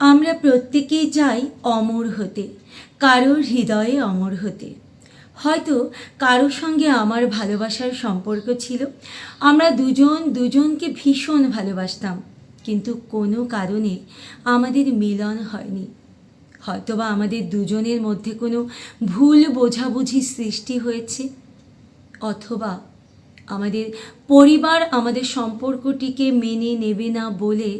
আমরা প্রত্যেকেই চাই অমর হতে, কারোর হৃদয়ে অমর হতে। হয়তো কারোর সঙ্গে আমার ভালোবাসার সম্পর্ক ছিল, আমরা দুজন দুজনকে ভীষণ ভালোবাসতাম, কিন্তু কোনো কারণে আমাদের মিলন হয়নি। হয়তোবা আমাদের দুজনের মধ্যে কোনো ভুল বোঝাবুঝি সৃষ্টি হয়েছে, অথবা আমাদের পরিবার আমাদের সম্পর্কটিকে মেনে নেবে না বলে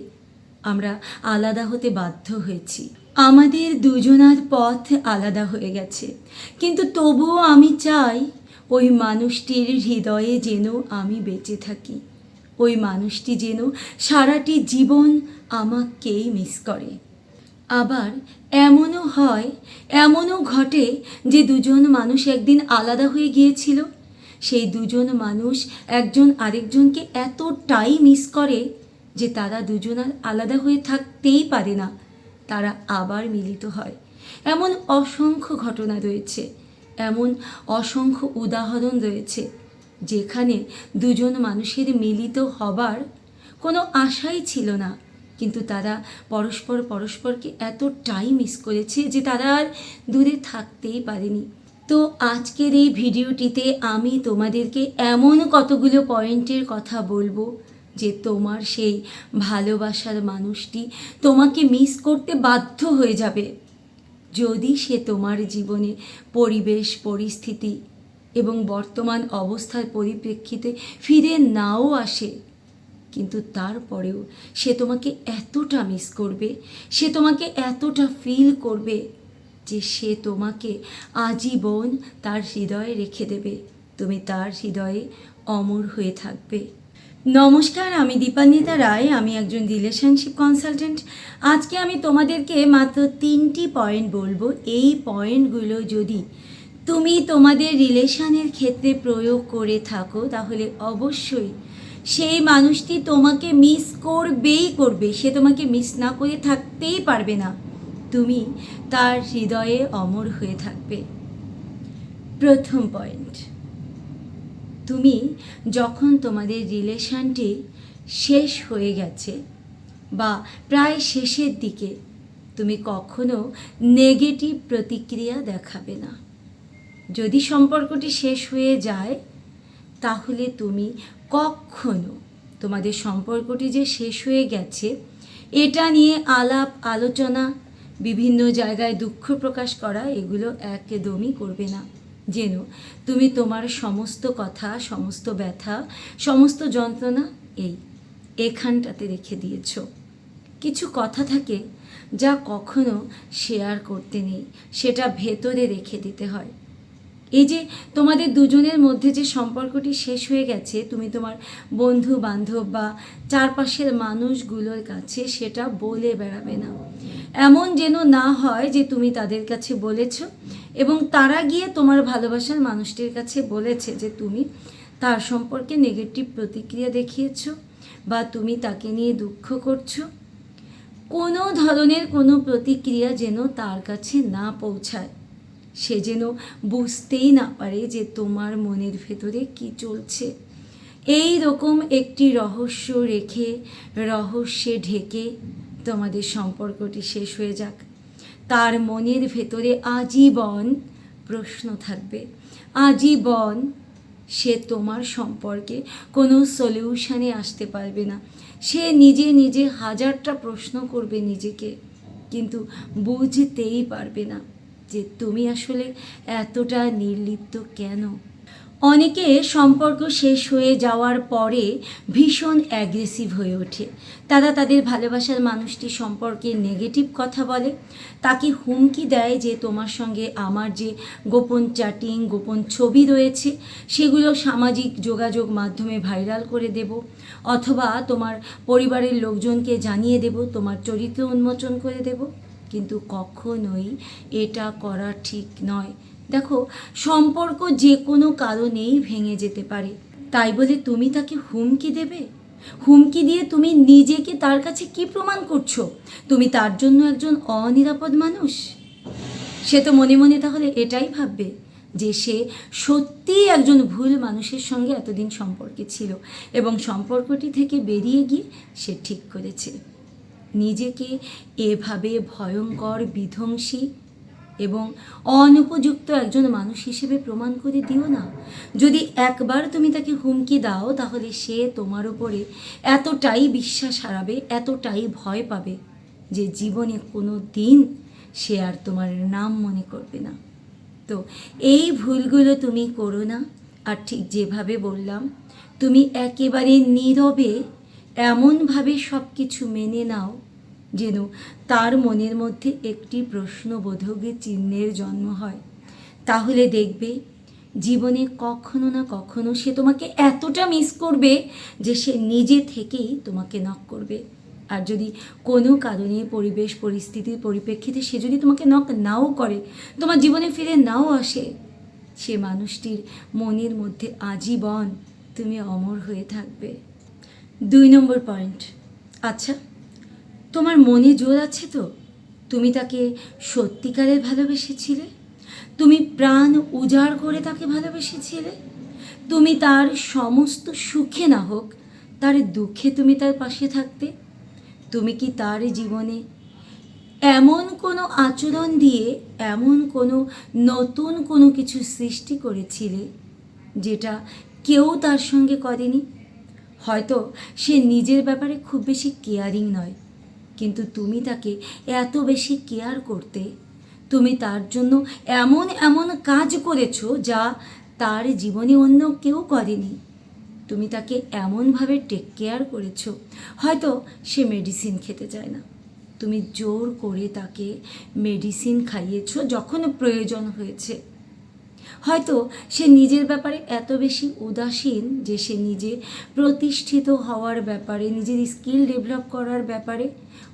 আমরা আলাদা হতে বাধ্য হয়েছি। আমাদের দুজনার পথ আলাদা হয়ে গেছে। কিন্তু তবুও আমি চাই ওই মানুষটির হৃদয়ে যেন আমি বেঁচে থাকি। ওই মানুষটি যেন সারাটি জীবন আমাকেই মিস করে। আবার এমনও হয়, এমনও ঘটে যে দুজন মানুষ একদিন আলাদা হয়ে গিয়েছিল। সেই দুজন মানুষ একজন আরেকজনকে এতটাই মিস করে যে তারা দুজন আর আলাদা হয়ে থাকতেই পারে না, তারা আবার মিলিত হয়। এমন অসংখ্য ঘটনা রয়েছে, এমন অসংখ্য উদাহরণ রয়েছে, যেখানে দুজন মানুষের মিলিত হবার কোনো আশাই ছিল না। কিন্তু তারা পরস্পর পরস্পরকে এতটাই মিস করেছে যে তারা আর দূরে থাকতেই পারেনি। তো আজকের এই ভিডিওটিতে আমি তোমাদেরকে এমন কতগুলো পয়েন্টের কথা বলব যে তোমার সেই ভালোবাসার মানুষটি তোমাকে মিস করতে বাধ্য হয়ে যাবে। যদি সে তোমার জীবনে পরিবেশ, পরিস্থিতি এবং বর্তমান অবস্থার পরিপ্রেক্ষিতে ফিরে নাও আসে, কিন্তু তারপরেও সে তোমাকে এতটা মিস করবে, সে তোমাকে এতটা ফিল করবে যে সে তোমাকে আজীবন তার হৃদয়ে রেখে দেবে। তুমি তার হৃদয়ে অমর হয়ে থাকবে। নমস্কার, আমি দীপান্বিতা রায়, আমি একজন রিলেশনশিপ কনসালটেন্ট আজকে আমি তোমাদেরকে মাত্র তিনটি পয়েন্ট বলব। এই পয়েন্টগুলো যদি তুমি তোমাদের রিলেশনের ক্ষেত্রে প্রয়োগ করে থাকো, তাহলে অবশ্যই সেই মানুষটি তোমাকে মিস করবেই করবে। সে তোমাকে মিস না করে থাকতেই পারবে না। তুমি তার হৃদয়ে অমর হয়ে থাকবে। প্রথম পয়েন্ট তুমি যখন তোমাদের রিলেশনটি শেষ হয়ে গেছে বা প্রায় শেষের দিকে, তুমি কখনো নেগেটিভ প্রতিক্রিয়া দেখাবে না। যদি সম্পর্কটি শেষ হয়ে যায়, তাহলে তুমি কখনো তোমাদের সম্পর্কটি যে শেষ হয়ে গেছে, এটা নিয়ে আলাপ, আলোচনা, বিভিন্ন জায়গায় দুঃখ প্রকাশ করা, এগুলো একদমই করবে না। যেন তুমি তোমার সমস্ত কথা, সমস্ত ব্যথা, সমস্ত যন্ত্রণা এই এখানটাতে রেখে দিয়েছ। কিছু কথা থাকে যা কখনো শেয়ার করতে নেই, সেটা ভেতরে রেখে দিতে হয়। এই যে তোমাদের দুজনের মধ্যে যে সম্পর্কটি শেষ হয়ে গেছে, তুমি তোমার বন্ধু বান্ধব বা চারপাশের মানুষগুলোর কাছে সেটা বলে বেড়াবে না। এমন যেন না হয় যে তুমি তাদের কাছে বলেছ এবং তারা গিয়ে তোমার ভালোবাসার মানুষটির কাছে বলেছে যে তুমি তার সম্পর্কে নেগেটিভ প্রতিক্রিয়া দেখিয়েছ বা তুমি তাকে নিয়ে দুঃখ করছ। কোনো ধরনের কোনো প্রতিক্রিয়া যেন তার কাছে না পৌঁছায়। সে যেন বুঝতেই না পারে যে তোমার মনের ভেতরে কি চলছে। এই রকম একটি রহস্য রেখে রহস্যে ঢেকে তোমাদের সম্পর্কটি শেষ হয়ে যাক। তার মনের ভেতরে আজীবন প্রশ্ন থাকবে। আজীবন সে তোমার সম্পর্কে কোনো সলিউশানে আসতে পারবে না। সে নিজে নিজে হাজারটা প্রশ্ন করবে নিজেকে, কিন্তু বুঝতেই পারবে না যে তুমি আসলে এতটা নির্লিপ্ত কেন? অনেকে সম্পর্ক শেষ হয়ে যাওয়ার পরে ভীষণ অ্যাগ্রেসিভ হয়ে ওঠে। তারা তাদের ভালোবাসার মানুষটি সম্পর্কে নেগেটিভ কথা বলে। তাকে হুমকি দেয় যে, তোমার সঙ্গে আমার যে গোপন চ্যাটিং গোপন ছবি রয়েছে, সেগুলো সামাজিক যোগাযোগ মাধ্যমে ভাইরাল করে দেব। অথবা তোমার পরিবারের লোকজনকে জানিয়ে দেব, তোমার চরিত্র উন্মোচন করে দেব। কিন্তু কখনোই এটা করা ঠিক নয়। দেখো, সম্পর্ক যে কোনো কারণেই ভেঙে যেতে পারে। তাই বলে তুমি তাকে হুমকি দেবে? হুমকি দিয়ে তুমি নিজেকে তার কাছে কি প্রমাণ করছ? তুমি তার জন্য একজন অনিরাপদ মানুষ? সে তো মনে মনে তাহলে এটাই ভাববে যে সে সত্যিই একজন ভুল মানুষের সঙ্গে এতদিন সম্পর্কে ছিল এবং সম্পর্কটি থেকে বেরিয়ে গিয়ে সে ঠিক করেছে। নিজেকে এভাবে ভয়ঙ্কর, বিধ্বংসী এবং অনুপযুক্ত একজন মানুষ হিসেবে প্রমাণ করে দিও না। যদি একবার তুমি তাকে হুমকি দাও, তাহলে সে তোমার ওপরে এতটাই বিশ্বাস হারাবে, এতটাই ভয় পাবে যে জীবনে কোনো দিন সে আর তোমার নাম মনে করবে না। তো এই ভুলগুলো তুমি করো না। আর ঠিক যেভাবে বললাম, তুমি একেবারে নীরবে এমনভাবে সব কিছু মেনে নাও যেন তার মনের মধ্যে একটি প্রশ্নবোধকের চিহ্নের জন্ম হয়। তাহলে দেখবে, জীবনে কখনো না কখনো সে তোমাকে এতটা মিস করবে যে সে নিজে থেকেই তোমাকে নক করবে। আর যদি কোনো কারণে পরিবেশ, পরিস্থিতির পরিপ্রেক্ষিতে সে যদি তোমাকে নক নাও করে, তোমার জীবনে ফিরে নাও আসে, সে মানুষটির মনের মধ্যে আজীবন তুমি অমর হয়ে থাকবে। দুই নম্বর পয়েন্ট আচ্ছা তোমার মনে জোর আছে তো? তুমি তাকে সত্যিকারের ভালোবেসেছিলে? তুমি প্রাণ উজাড় করে তাকে ভালোবেসেছিলে? তুমি তার সমস্ত সুখে না হোক, তার দুঃখে তুমি তার পাশে থাকতে? তুমি কি তার জীবনে এমন কোনো আচরণ দিয়ে, এমন কোনো নতুন কোনো কিছু সৃষ্টি করেছিলে, যেটা কেউ তার সঙ্গে করেনি? হয়তো সে নিজের ব্যাপারে খুব বেশি কেয়ারিং নয়। কিন্তু তুমি তাকে এত বেশি কেয়ার করতে, তুমি তার জন্য এমন এমন কাজ করেছ যা তার জীবনে অন্য কেউ করেনি। তুমি তাকে এমনভাবে টেক কেয়ার করেছ, হয়তো সে মেডিসিন খেতে চায় না। তুমি জোর করে তাকে মেডিসিন খাইয়েছো যখন প্রয়োজন হয়েছে। হয়তো সে নিজের ব্যাপারে এত বেশি উদাসীন যে সে নিজে প্রতিষ্ঠিত হওয়ার ব্যাপারে, নিজের স্কিল ডেভেলপ করার ব্যাপারে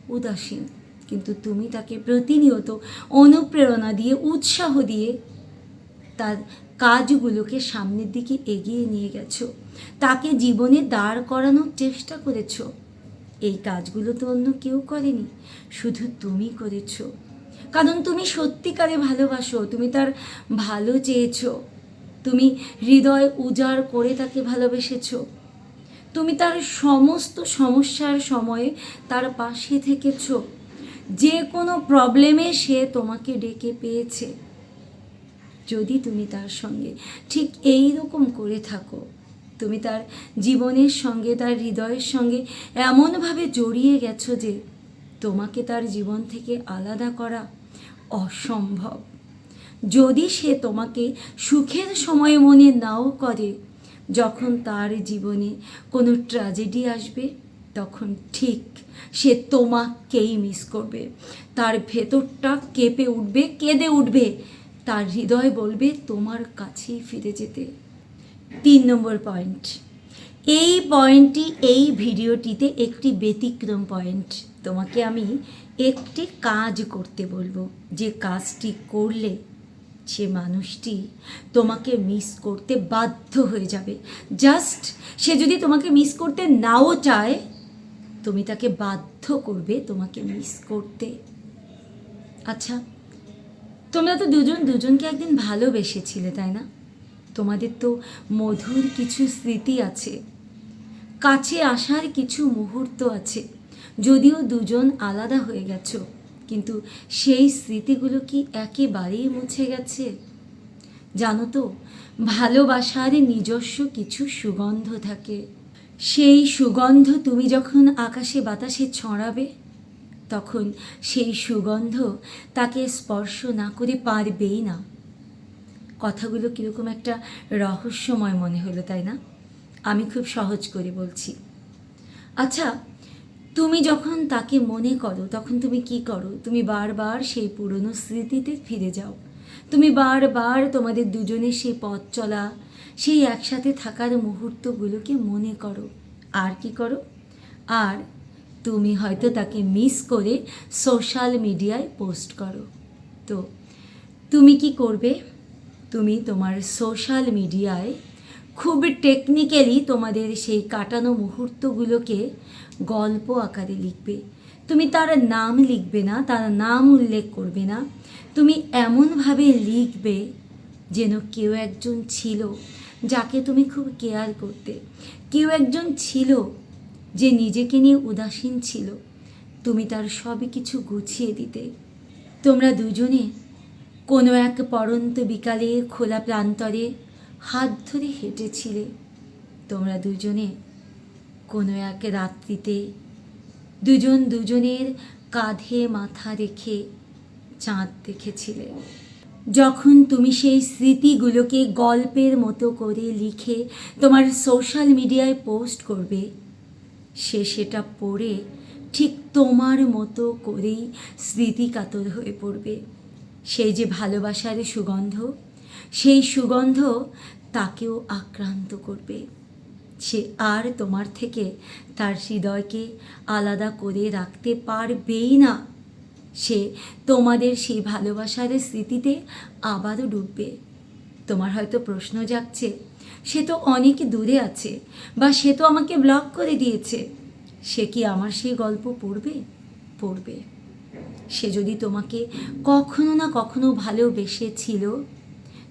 উদাসীন। কিন্তু তুমি তাকে প্রতিনিয়ত অনুপ্রেরণা দিয়ে, উৎসাহ দিয়ে তার কাজগুলোকে সামনের দিকে এগিয়ে নিয়ে গেছো। তাকে জীবনে দাঁড় করানোর চেষ্টা করেছ। এই কাজগুলো তো অন্য কেউ করেনি, শুধু তুমি করেছ। কারণ তুমি সত্যিকারে ভালোবাসো, তুমি তার ভালো চেয়েছো, তুমি হৃদয় উজাড় করে তাকে ভালোবেসেছো, তুমি তার সমস্ত সমস্যার সময়ে তার পাশে থেকেছো, যে কোনো প্রবলেমে সে তোমাকে ডেকে পেয়েছে। যদি তুমি তার সঙ্গে ঠিক এই রকম করে থাকো, তুমি তার জীবনের সঙ্গে, তার হৃদয়ের সঙ্গে এমনভাবে জড়িয়ে গেছো যে তোমাকে তার জীবন থেকে আলাদা করা অসম্ভব। যদি সে তোমাকে সুখের সময় মনে নাও করে, যখন তার জীবনে কোনো ট্র্যাজেডি আসবে, তখন ঠিক সে তোমাকেই মিস করবে। তার ভেতরটা কেঁপে উঠবে, কেঁদে উঠবে। তার হৃদয় বলবে, তোমার কাছেই ফিরে যেতে। তিন নম্বর পয়েন্ট এই পয়েন্টটি এই ভিডিওটিতে একটি ব্যতিক্রম পয়েন্ট তোমাকে আমি একটি কাজ করতে বলব। যে কাজটি করলে সে মানুষটি তোমাকে মিস করতে বাধ্য হয়ে যাবে। জাস্ট সে যদি তোমাকে মিস করতে নাও চায়, তুমি তাকে বাধ্য করবে তোমাকে মিস করতে। আচ্ছা তোমরা তো দুজন দুজনকে একদিন ভালোবেসেছিলে, তাই না? তোমাদের তো মধুর কিছু স্মৃতি আছে। কাছে আসার কিছু মুহূর্ত আছে। যদিও দুজন আলাদা হয়ে গেছো, কিন্তু সেই স্মৃতিগুলো কি একেবারেই মুছে গেছে? জানো তো, ভালোবাসার নিজস্ব কিছু সুগন্ধ থাকে। সেই সুগন্ধ তুমি যখন আকাশে বাতাসে ছড়াবে, তখন সেই সুগন্ধ তাকে স্পর্শ না করে পারবেই না। কথাগুলো কীরকম একটা রহস্যময় মনে হলো, তাই না? আমি খুব সহজ করে বলছি। আচ্ছা তুমি যখন তাকে মনে করো, তখন তুমি কি করো? তুমি বারবার সেই পুরনো স্মৃতিতে ফিরে যাও। তুমি বারবার তোমাদের দুজনের সেই পথ চলা, সেই একসাথে থাকার মুহূর্তগুলোকে মনে করো। আর কি করো? আর তুমি হয়তো তাকে মিস করে সোশ্যাল মিডিয়ায় পোস্ট করো। তো, তুমি কি করবে? তুমি তোমার সোশ্যাল মিডিয়ায় খুব টেকনিক্যালি তোমাদের সেই কাটানো মুহূর্তগুলোকে গল্প আকারে লিখবে। তুমি তার নাম লিখবে না, তার নাম উল্লেখ করবে না। তুমি এমনভাবে লিখবে যেন কেউ একজন ছিল যাকে তুমি খুব কেয়ার করতে। কেউ একজন ছিল যে নিজেকে নিয়ে উদাসীন ছিল। তুমি তার সব কিছু গুছিয়ে দিতে। তোমরা দুজনে কোনো এক পরন্ত বিকালে খোলা প্রান্তরে হাত ধরে হেঁটেছিলে। তোমরা দুজনে কোনো এক রাত্রিতে, দুজন দুজনের কাঁধে মাথা রেখে চাঁদ দেখেছিলে। যখন তুমি সেই স্মৃতিগুলোকে গল্পের মতো করে লিখে তোমার সোশ্যাল মিডিয়ায় পোস্ট করবে, সে সেটা পড়ে ঠিক তোমার মতো করেই স্মৃতিকাতর হয়ে পড়বে। সেই যে ভালোবাসার সুগন্ধ সেই সুগন্ধ তাকেও আক্রান্ত করবে। সে আর তোমার থেকে তার হৃদয়কে আলাদা করে রাখতে পারবেই না। সে তোমাদের সেই ভালোবাসার স্মৃতিতে আবারও ডুববে। তোমার হয়তো প্রশ্ন জাগছে, সে তো অনেক দূরে আছে বা সে তো আমাকে ব্লক করে দিয়েছে। সে কি আমার সেই গল্প পড়বে? পড়বে। সে যদি তোমাকে কখনো না কখনো ভালোবেসেছিল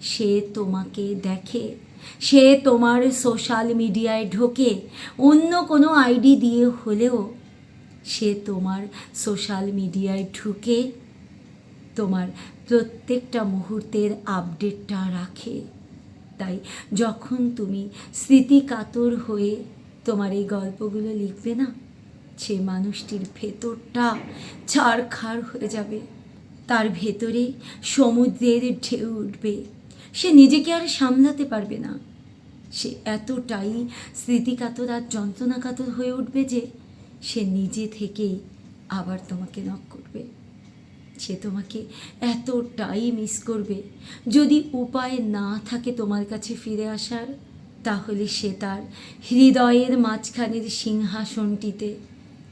সে তোমাকে দেখে, সে তোমার সোশ্যাল মিডিয়ায় ঢোকে, অন্য কোনো আইডি দিয়ে হলেও সে তোমার সোশ্যাল মিডিয়ায় ঢুকে, তোমার প্রত্যেকটা মুহূর্তের আপডেটটা রাখে। তাই যখন তুমি স্মৃতিকাতর হয়ে তোমার এই গল্পগুলো লিখবে না, সে মানুষটির ভেতরটা ছাড়খাড় হয়ে যাবে। তার ভেতরে সমুদ্রের ঢেউ উঠবে। সে নিজেকে আর সামলাতে পারবে না। সে এতটাই স্মৃতিকাতর আর যন্ত্রণাকাতর হয়ে উঠবে যে সে নিজে থেকেই আবার তোমাকে নক করবে। সে তোমাকে এতটাই মিস করবে। যদি উপায় না থাকে তোমার কাছে ফিরে আসার, তাহলে সে তার হৃদয়ের মাঝখানের সিংহাসনটিতে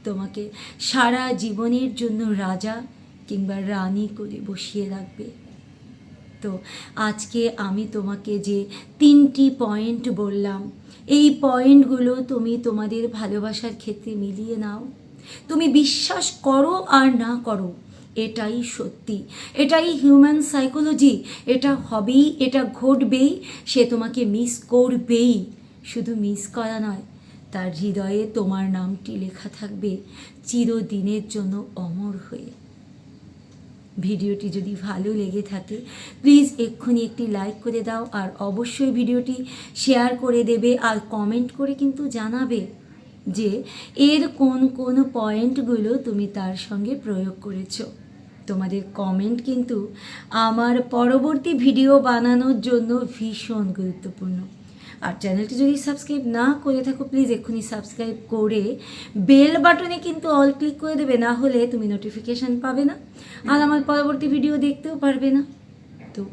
তোমাকে সারা জীবনের জন্য রাজা কিংবা রানী করে বসিয়ে রাখবে। তো আজকে আমি তোমাকে যে তিনটি পয়েন্ট বললাম, এই পয়েন্টগুলো তুমি তোমাদের ভালোবাসার ক্ষেত্রে মিলিয়ে নাও। তুমি বিশ্বাস করো আর না করো, এটাই সত্যি। এটাই হিউম্যান সাইকোলজি এটা হবেই, এটা ঘটবেই, সে তোমাকে মিস করবেই। শুধু মিস করা নয়, তার হৃদয়ে তোমার নামটি লেখা থাকবে, চিরদিনের জন্য অমর হয়ে। ভিডিওটি যদি ভালো লেগে থাকে প্লিজ এক্ষুনি একটি লাইক করে দাও আর অবশ্যই ভিডিওটি শেয়ার করে দেবে আর কমেন্ট করে কিন্তু জানাবে যে এর কোন কোন পয়েন্টগুলো তুমি তার সঙ্গে প্রয়োগ করেছ। তোমাদের কমেন্ট কিন্তু আমার পরবর্তী ভিডিও বানানোর জন্য ভীষণ গুরুত্বপূর্ণ। আর চ্যানেলটি যদি সাবস্ক্রাইব না করে থাকো প্লিজ এক্ষুনি সাবস্ক্রাইব করে বেল বাটনে কিন্তু অল ক্লিক করে দেবে, না হলে তুমি নোটিফিকেশান পাবে না। আর আমার পরবর্তী ভিডিও দেখতেও পারবে না। তো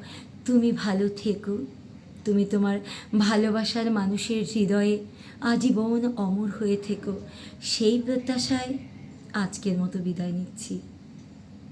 তুমি ভালো থেকো। তুমি তোমার ভালোবাসার মানুষের হৃদয়ে আজীবন অমর হয়ে থেকো। সেই প্রত্যাশায় আজকের মতো বিদায় নিচ্ছি।